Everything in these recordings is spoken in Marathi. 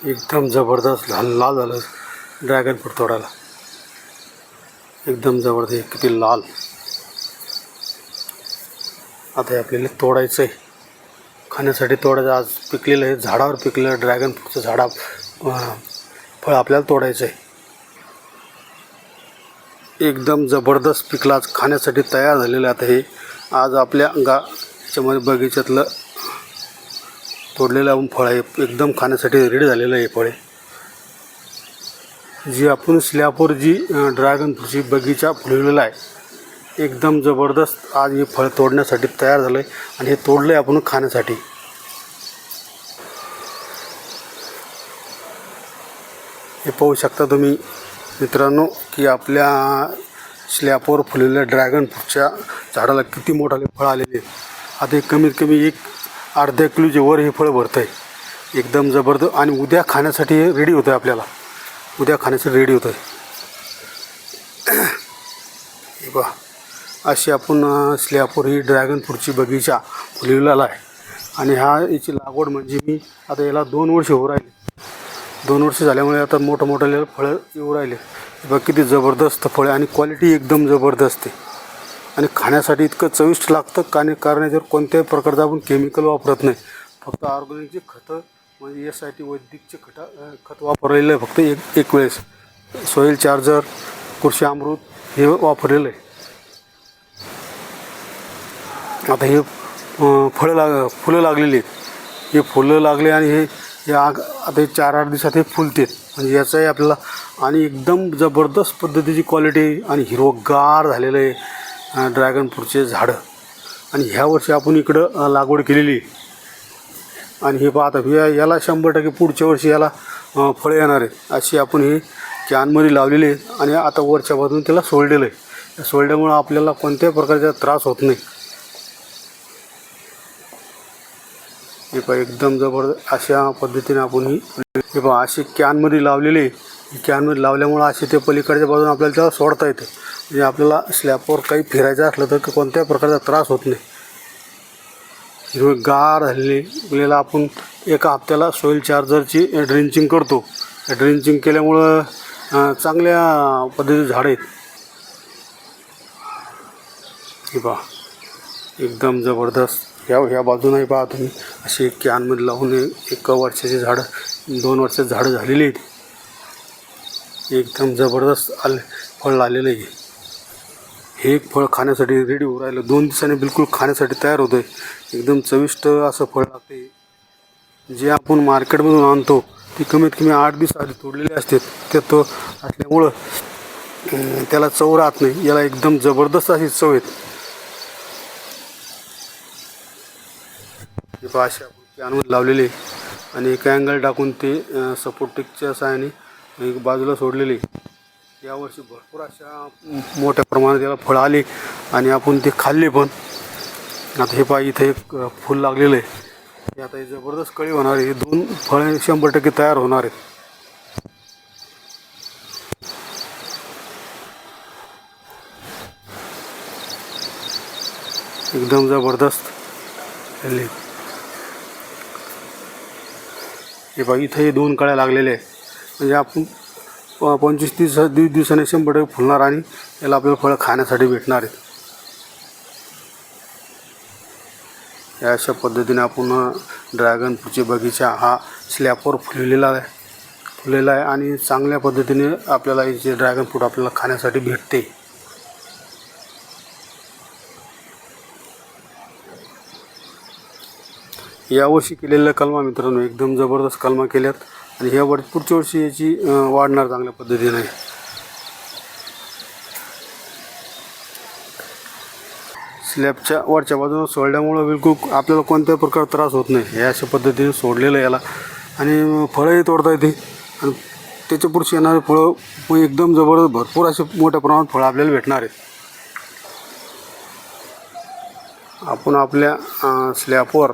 एकदम जबरदस्त लाल लाल झालं ड्रॅगन फ्रूट तोडायला. एकदम जबरदस्त किती लाल. आता हे आपल्याला तोडायचं आहे खाण्यासाठी तोडायचं आज पिकलेलं आहे झाडावर पिकलेलं ड्रॅगन फ्रूटचं झाडा फळ आपल्याला तोडायचं आहे एकदम जबरदस्त पिकला आज खाण्यासाठी तयार झालेलं आहे आता हे. आज आपल्या गा याच्यामध्ये बगीच्यातलं तोडलेलं आपण फळ आहे. एकदम खाण्यासाठी रेडी झालेलं आहे हे फळे जी आपण स्लॅपवर जी ड्रॅगन फ्रूटची बगीचा फुलवलेला आहे एकदम जबरदस्त आज हे फळ तोडण्यासाठी तयार झालं आहे आणि हे तोडलं आहे आपण खाण्यासाठी. हे पाहू शकता तुम्ही मित्रांनो की आपल्या स्लॅपवर फुललेल्या ड्रॅगन फ्रूटच्या झाडाला किती मोठाले फळ आलेले आता हे कमीत कमी एक अर्ध्या किलोचे वर हे फळं भरतं आहे एकदम जबरदस्त आणि उद्या खाण्यासाठी हे रेडी होतं आहे आपल्याला. उद्या खाण्यासाठी रेडी होतं आहे हे बा अशी आपण स्लॅपवर ही ड्रॅगन फ्रूटची बगीचा फुलवलेला आहे. आणि हा याची लागवड म्हणजे मी आता याला दोन वर्ष होऊ राहिले. दोन वर्ष झाल्यामुळे आता मोठं मोठं फळं येऊ राहिले. बघ किती जबरदस्त फळं आणि क्वालिटी एकदम जबरदस्त आहे. आणि खाण्यासाठी इतकं चविष्ट लागतं कारण कारण याच्यावर कोणत्याही प्रकारचं आपण केमिकल वापरत नाही. फक्त ऑर्गॅनिकचे खतं म्हणजे यासाठी वैदिकचे खतं खत वापरलेलं आहे फक्त एक एक वेळेस. सॉईल चार्जर कृषी अमृत हे वापरलेलं आहे. आता हे फळं लाग फुलं लागलेली आहेत. हे फुलं लागले आणि हे हे आग आता हे चार आठ दिवसात हे फुलते म्हणजे याचाही आपल्याला आणि एकदम जबरदस्त पद्धतीची क्वालिटी आणि हिरवगार झालेलं आहे. ड्रॅगन फ्रूटचे झाडं. आणि ह्या वर्षी आपण इकडं लागवड केलेली. आहे आणि हे पाहता या याला शंभर टक्के पुढच्या वर्षी याला फळं येणार आहेत अशी आपण ही कॅनमध्ये लावलेली आहेत आणि आता वरच्या बाजून त्याला सोडलेलं आहे. या सोडल्यामुळं आपल्याला कोणत्याही प्रकारचा त्रास होत नाही. हे पहा एकदम जबरदस्त अशा पद्धतीने आपण ही हे बघा अशी कॅनमध्ये लावलेली कॅनमध्ये लावल्यामुळं असे ते पलीकडच्या बाजूने आपल्याला त्याला सोडता येते. म्हणजे आपल्याला स्लॅपवर काही फिरायचं असलं तर कोणत्याही प्रकारचा त्रास होत नाही. हिरवे गार झालेलेला आपण एका हप्त्याला सोईल चार्जरची ड्रिंचिंग करतो. ड्रिंचिंग केल्यामुळं चांगल्या पद्धतीचे झाडं आहेत. हे पहा एकदम जबरदस्त. ह्या ह्या बाजूनही पहा तुम्ही. असे कॅनमध्ये लावून एक एक वर्षाची झाडं. दोन वर्षात झाडं झालेली आहेत. एकदम जबरदस्त आले फळ आलेलं आहे. हे फळ खाण्यासाठी रेडी होऊ राहिलं. दोन दिवसांनी बिलकुल खाण्यासाठी तयार होतं आहे एकदम चविष्ट असं फळ लागते जे आपण मार्केटमधून आणतो ती कमीत कमी आठ दिवस आधी तोडलेले असते. ते तो असल्यामुळं त्याला चव राहत नाही. याला एकदम जबरदस्त अशी चव आहेत अशा आणून अशी आपण लावलेले आणि एक अँगल टाकून ते सपोर्टिकच्या सहाय्याने एक बाजूला सोडलेली. यावर्षी भरपूर अशा मोठ्या प्रमाणात याला फळं आली आणि आपण ते खाल्ले पण. आता हे पाय इथे एक फुल फूल लागलेलं आहे. हे आता हे जबरदस्त कळी होणार आहे. हे दोन फळे शंभर टक्के तयार होणार आहेत. एकदम जबरदस्त झाले. हे बघा इथं हे दोन कळ्या लागलेल्या आहे म्हणजे आपण प- पंचवीस तीस दीड दिवसाने शंभर टक्के फुलणार आणि याला आपल्याला फळं खाण्यासाठी भेटणार आहेत. या अशा पद्धतीने आपण ड्रॅगन फ्रूटचे बगीचा हा स्लॅपवर फुललेला आहे. फुललेला आहे आणि चांगल्या पद्धतीने आपल्याला याचे ड्रॅगन फ्रूट आपल्याला खाण्यासाठी भेटते. यावर्षी केलेल्या कलमा मित्रांनो एकदम जबरदस्त कलमा केल्यात. आणि ह्या वर्ष पुढच्या वर्षी याची वाढणार चांगल्या पद्धतीने. स्लॅबच्या वरच्या बाजूनं सोडल्यामुळं बिलकुल आपल्याला कोणत्या प्रकार त्रास होत नाही. हे अशा पद्धतीने सोडलेलं याला. आणि फळंही तोडता येते. आणि त्याच्या पुढची येणारे फळं मग एकदम जबरदस्त भरपूर असे मोठ्या प्रमाणात फळं आपल्याला भेटणार आहेत. आपण आपल्या स्लॅपवर स्लॅबवर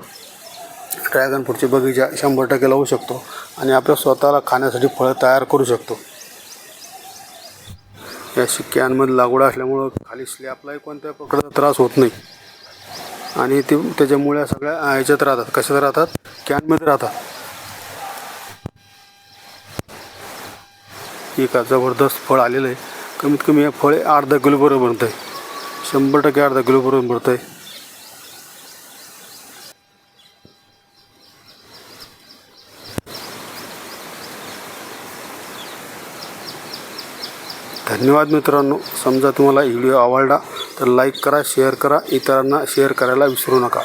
ड्रॅगन फ्रूटचे बगीचा शंभर टक्के लावू शकतो आणि आपल्या स्वतःला खाण्यासाठी फळं तयार करू शकतो. या कॅनमध्ये लागवड असल्यामुळं खाली स्लॅपलाही कोणत्या प्रकारचा त्रास होत नाही. आणि ते त्याच्यामुळे सगळ्या ह्याच्यात राहतात. कशात राहतात? कॅनमध्ये राहतात. एक जबरदस्त फळ आलेलं आहे. कमीत कमी हे फळ अर्धा किलोपर्यंत बनतं आहे शंभर टक्के अर्धा किलोपर्यंत बनतं आहे धन्यवाद मित्रांनो. समजा तुम्हाला व्हिडिओ आवडला तर लाईक करा शेअर करा. इतरांना शेअर करायला विसरू नका.